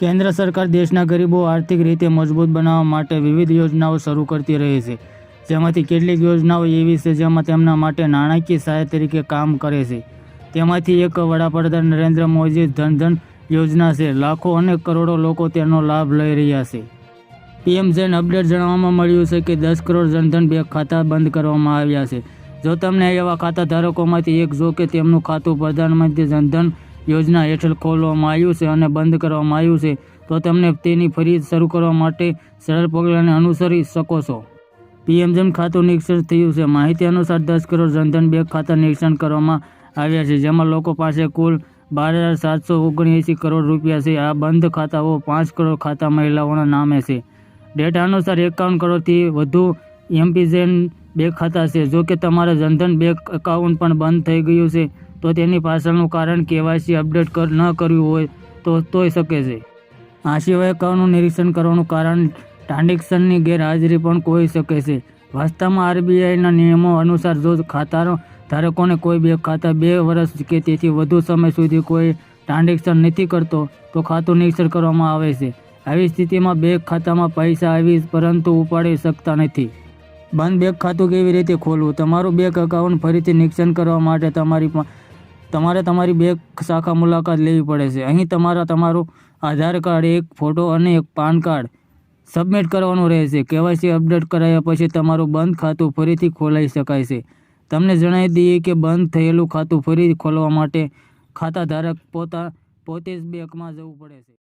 કેન્દ્ર સરકાર દેશના ગરીબો આર્થિક રીતે મજબૂત બનાવવા માટે વિવિધ યોજનાઓ શરૂ કરતી રહી છે. જેમાંથી કેટલીક યોજનાઓ એવી છે જેમાં તેમના માટે નાણાકીય સહાય તરીકે કામ કરે છે. તેમાંથી એક વડાપ્રધાન નરેન્દ્ર મોદી ધનધન યોજના છે. લાખો અને કરોડો લોકો તેનો લાભ લઈ રહ્યા છે. પીએમ જન અપડેટ જણાવવામાં મળ્યું છે કે દસ કરોડ જનધન બેંક ખાતા બંધ કરવામાં આવ્યા છે. જો તમને એવા ખાતા ધારકોમાંથી એક જો કે તેમનું ખાતું પ્રધાનમંત્રી જનધન યોજના હેઠળ ખોલવામાં આવ્યું છે અને બંધ કરવામાં આવ્યું છે. તો તમને તેની ફરી શરૂ કરવા માટે સરળ પગલાંને અનુસરી શકો છો. પીએમજન ખાતું નિરીક્ષણ થયું છે. માહિતી અનુસાર દસ કરોડ જનધન બેંક ખાતા નિરીક્ષણ કરવામાં આવ્યા છે, જેમાં લોકો પાસે કુલ બાર હજાર સાતસો ઓગણએંસી કરોડ રૂપિયા છે. આ બંધ ખાતાઓ પાંચ કરોડ ખાતા મહિલાઓના નામે છે. ડેટા અનુસાર એકાવન કરોડથી વધુ એમપીઝેન બેંક ખાતા છે. જો કે તમારા જનધન બેંક એકાઉન્ટ પણ બંધ થઈ ગયું છે. તો તેની પાછળનું કારણ કેવાયસી અપડેટ ન કર્યું હોય તો તોય શકે છે. આ સિવાય એકાઉન્ટનું નિરીક્ષણ કરવાનું કારણ ટ્રાન્ઝેક્શનની ગેરહાજરી પણ હોઈ શકે છે. વાસ્તવમાં આરબીઆઈના નિયમો અનુસાર જો ખાતા ધારકોને કોઈ બે ખાતા બે વર્ષ કે તેથી વધુ સમય સુધી કોઈ ટ્રાન્ઝેક્શન નથી કરતો, તો ખાતું નિરીક્ષણ કરવામાં આવે છે. આવી સ્થિતિમાં બેંક ખાતામાં પૈસા આવી પરંતુ ઉપાડી શકતા નથી. બંધ બેંક ખાતું કેવી રીતે ખોલવું? તમારું બેંક એકાઉન્ટ ફરીથી નિરીક્ષણ કરવા માટે તમારી તમારે તમારી બેંક શાખા મુલાકાત લેવી પડે છે. અહીં તમારા તમારું આધાર કાર્ડ, એક ફોટો અને એક પાન કાર્ડ સબમિટ કરવાનું રહેશે. કેવાયસી અપડેટ કરાયા પછી તમારું બંધ ખાતું ફરીથી ખોલાવી શકાય છે. તમને જણાવી દઈએ કે બંધ થયેલું ખાતું ફરી ખોલવા માટે ખાતા ધારક પોતા પોતે જ બેંકમાં જવું પડે છે.